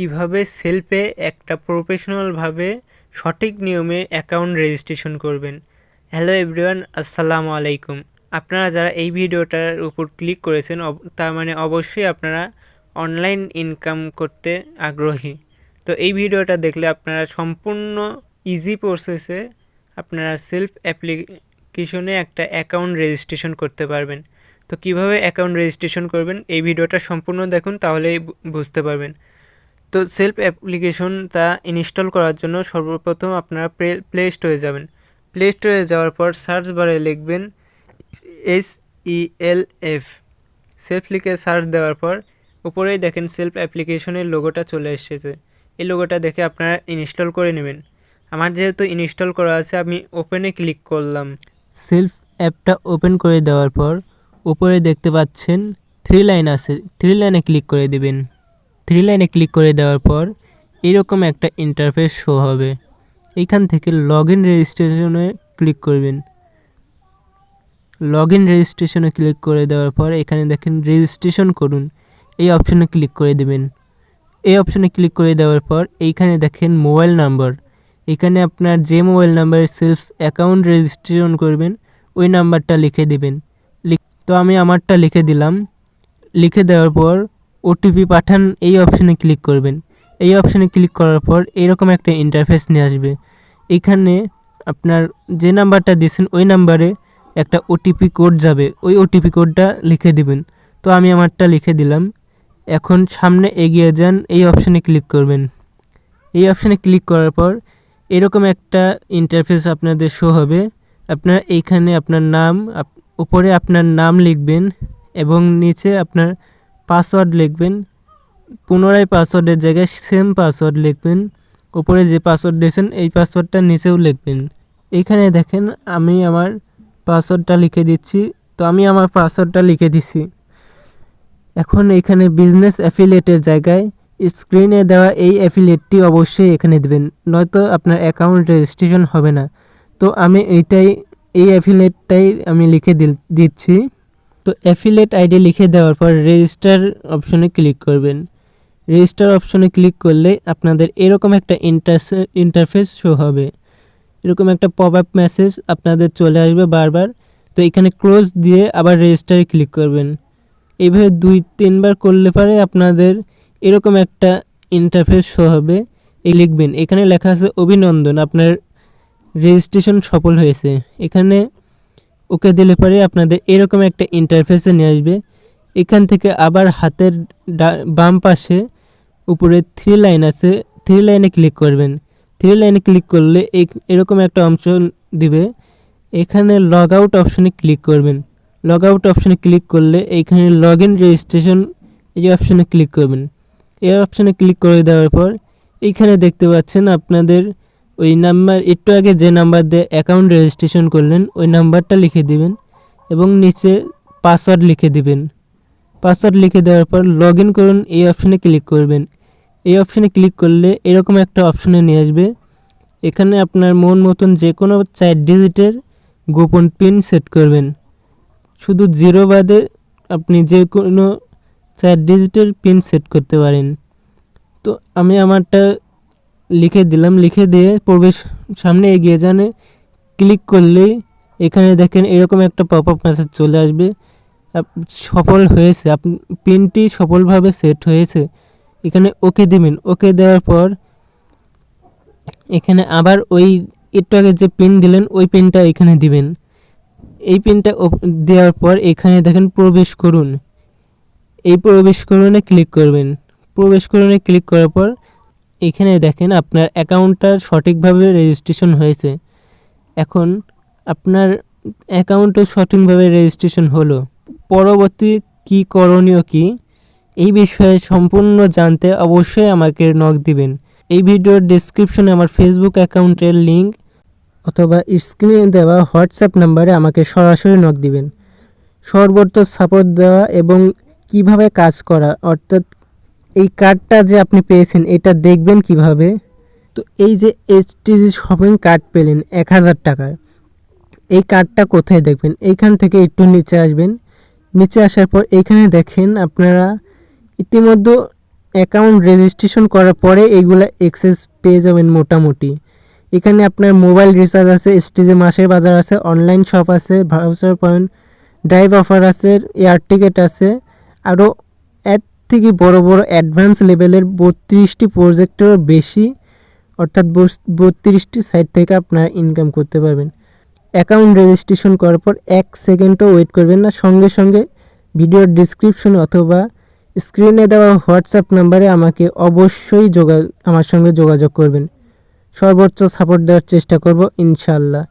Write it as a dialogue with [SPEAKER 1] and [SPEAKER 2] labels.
[SPEAKER 1] কীভাবে সেলফে একটা প্রফেশনালভাবে সঠিক নিয়মে অ্যাকাউন্ট রেজিস্ট্রেশন করবেন? হ্যালো এভরিওয়ান, আসসালামু আলাইকুম। আপনারা যারা এই ভিডিওটার উপর ক্লিক করেছেন তার মানে অবশ্যই আপনারা অনলাইন ইনকাম করতে আগ্রহী। তো এই ভিডিওটা দেখলে আপনারা সম্পূর্ণ ইজি প্রসেসে আপনারা সেলফ অ্যাপ্লিকেশনে একটা অ্যাকাউন্ট রেজিস্ট্রেশন করতে পারবেন। তো কীভাবে অ্যাকাউন্ট রেজিস্ট্রেশন করবেন, এই ভিডিওটা সম্পূর্ণ দেখুন, তাহলেই বুঝতে পারবেন। তো সেলফ অ্যাপ্লিকেশনটা ইনস্টল করার জন্য সর্বপ্রথম আপনারা প্লে স্টোরে যাবেন। প্লে স্টোরে যাওয়ার পর সার্চ বারে লিখবেন S E L F self লিখে সার্চ দেওয়ার পর উপরেই দেখেন সেলফ অ্যাপ্লিকেশনের লোগোটা চলে এসেছে। এই লোগোটা দেখে আপনারা ইনস্টল করে নেবেন। আমার যেহেতু ইনস্টল করা আছে, আমি ওপেনে ক্লিক করলাম। সেলফ অ্যাপটা ওপেন করে দেওয়ার পর উপরে দেখতে পাচ্ছেন থ্রি লাইন আছে। থ্রি লাইনে ক্লিক করে দেবেন। থ্রি লাইনে ক্লিক করে দেওয়ার পর এরকম একটা ইন্টারফেস শো হবে। এইখান থেকে লগ ইন রেজিস্ট্রেশনে ক্লিক করবেন। লগ ইন রেজিস্ট্রেশনে ক্লিক করে দেওয়ার পর এখানে দেখেন রেজিস্ট্রেশন করুন। এই অপশনে ক্লিক করে দেবেন। এই অপশনে ক্লিক করে দেওয়ার পর এইখানে দেখেন মোবাইল নাম্বার এখানে আপনার যে মোবাইল নাম্বারে সেলফ অ্যাকাউন্ট রেজিস্ট্রেশন করবেন, ওই নাম্বারটা লিখে দেবেন। তো আমি আমারটা লিখে দিলাম। লিখে দেওয়ার পর ওটিপি পাঠান, এই অপশনে ক্লিক করবেন। এই অপশনে ক্লিক করার পর এরকম একটা ইন্টারফেস নিয়ে আসবে। এখানে আপনার যে নাম্বারটা দিয়েছেন, ওই নাম্বারে একটা ওটিপি কোড যাবে। ওই ওটিপি কোডটা লিখে দিবেন। তো আমি আমারটা লিখে দিলাম। এখন সামনে এগিয়ে যান, এই অপশনে ক্লিক করবেন। এই অপশনে ক্লিক করার পর এরকম একটা ইন্টারফেস আপনাদের শো হবে। আপনার এইখানে আপনার নাম উপরে আপনার নাম লিখবেন এবং নিচে আপনার পাসওয়ার্ড লিখবেন, পুনরায় পাসওয়ার্ডের জায়গায় সেম পাসওয়ার্ড লিখবেন, উপরে যে পাসওয়ার্ড দিয়েছেন, এই পাসওয়ার্ডটা নিচেও লিখবেন। এইখানে দেখেন আমি আমার পাসওয়ার্ডটা লিখে দিচ্ছি, তো আমি আমার পাসওয়ার্ডটা লিখে দিচ্ছি এখন এখানে বিজনেস অ্যাফিলিয়েটের জায়গায় স্ক্রিনে দেওয়া এই অ্যাফিলিয়েটটি অবশ্যই এখানে দেবেন, নয়তো আপনার অ্যাকাউন্ট রেজিস্ট্রেশন হবে না। তো আমি এইটাই, এই অ্যাফিলিয়েটটাই আমি লিখে দিচ্ছি। তো অ্যাফিলিয়েট আইডি লিখে দেওয়ার পর রেজিস্টার অপশনে ক্লিক করবেন। রেজিস্টার অপশনে ক্লিক করলে আপনাদের এরকম একটা ইন্টারফেস শো হবে। এরকম একটা পপ আপ মেসেজ আপনাদের চলে আসবে বারবার। তো এখানে ক্লোজ দিয়ে আবার রেজিস্টারে ক্লিক করবেন। এইভাবে দুই, তিনবার করলে পরে আপনাদের এরকম একটা ইন্টারফেস শো হবে। এই লিখবেন, এখানে লেখা আছে অভিনন্দন, আপনার রেজিস্ট্রেশন সফল হয়েছে। এখানে ওকে দিলে পরে আপনাদের এরকম একটা ইন্টারফেসে নিয়ে আসবে। এখান থেকে আবার হাতের বাম পাশে উপরে থ্রি লাইন আছে থ্রি লাইনে ক্লিক করবেন। থ্রি লাইনে ক্লিক করলে এরকম একটা অংশ দিবে। এখানে লগ আউট অপশনে ক্লিক করবেন। লগ আউট অপশনে ক্লিক করলে এইখানে লগ ইন রেজিস্ট্রেশন এই অপশনে ক্লিক করবেন। এই অপশনে ক্লিক করে দেওয়ার পর এইখানে দেখতে পাচ্ছেন আপনাদের ওই নাম্বার, একটু আগে যে নাম্বার দিয়ে অ্যাকাউন্ট রেজিস্ট্রেশন করলেন, ওই নাম্বারটা লিখে দিবেন এবং নিচে পাসওয়ার্ড লিখে দিবেন। পাসওয়ার্ড লিখে দেওয়ার পর লগ করুন, এই অপশনে ক্লিক করবেন। এই অপশনে ক্লিক করলে এরকম একটা অপশনে নিয়ে আসবে। এখানে আপনার মন মতন যে কোনো চার ডিজিটের গোপন পিন সেট করবেন। শুধু জিরো বাদে আপনি যে কোনো চার ডিজিটের পিন সেট করতে পারেন। তো আমি আমারটা লিখে দিলাম, লিখে দিয়ে প্রবেশ সামনে এগিয়ে জানে ক্লিক করলেই এখানে দেখেন এরকম একটা পপ আপ মেসেজ চলে আসবে। সফল হয়েছে। আপ পিনটি সফলভাবে সেট হয়েছে। এখানে ওকে দিবেন। ওকে দেওয়ার পর এখানে আবার ওই একটু আগে যে পিন দিলেন, ওই পিনটা এখানে দিবেন। এই পিনটা দেওয়ার পর এখানে দেখেন প্রবেশ করুন। এই প্রবেশ করুনে ক্লিক করবেন। প্রবেশ করুনে ক্লিক করার পর এখানে দেখেন আপনার অ্যাকাউন্টটা সঠিকভাবে রেজিস্ট্রেশন হয়েছে। এখন আপনার অ্যাকাউন্টও সঠিকভাবে রেজিস্ট্রেশন হলো। পরবর্তী কি করণীয় কি, এই বিষয়ে সম্পূর্ণ জানতে অবশ্যই আমাকে নক দিবেন। এই ভিডিওর ডেসক্রিপশনে আমার ফেসবুক অ্যাকাউন্টের লিঙ্ক অথবা স্ক্রিনে দেওয়া হোয়াটসঅ্যাপ নাম্বারে আমাকে সরাসরি নক দিবেন। সর্বোচ্চ সাপোর্ট দেওয়া এবং কীভাবে কাজ করা, অর্থাৎ এই কার্ডটা যে আপনি পেয়েছেন, এটা দেখবেন কীভাবে? তো এই যে এইচটিজি শপিং কার্ড পেলেন এক হাজার টাকার এই কার্ডটা কোথায় দেখবেন? এইখান থেকে একটু নিচে আসবেন। নিচে আসার পর এইখানে দেখেন আপনারা ইতিমধ্যে অ্যাকাউন্ট রেজিস্ট্রেশন করার পরে এইগুলা এক্সেস পেয়ে যাবেন মোটামুটি। এখানে আপনার মোবাইল রিচার্জ আছে স্টেজে মাসের বাজার আছে অনলাইন শপ আছে ভাউচার পয়েন্ট ড্রাইভ অফার আছে এয়ার টিকিট আছে আরও এর থেকে বড় বড় অ্যাডভান্স লেভেলের বত্রিশটি প্রজেক্টেরও বেশি, অর্থাৎ বত্রিশটি সাইট থেকে আপনারা ইনকাম করতে পারবেন। অ্যাকাউন্ট রেজিস্ট্রেশন করার পর এক সেকেন্ডও ওয়েট করবেন না। সঙ্গে সঙ্গে ভিডিওর ডিসক্রিপশন অথবা স্ক্রিনে দেওয়া হোয়াটসঅ্যাপ নাম্বারে আমাকে অবশ্যই যোগা আমার সঙ্গে যোগাযোগ করবেন। সর্বোচ্চ সাপোর্ট দেওয়ার চেষ্টা করব ইনশাআল্লাহ।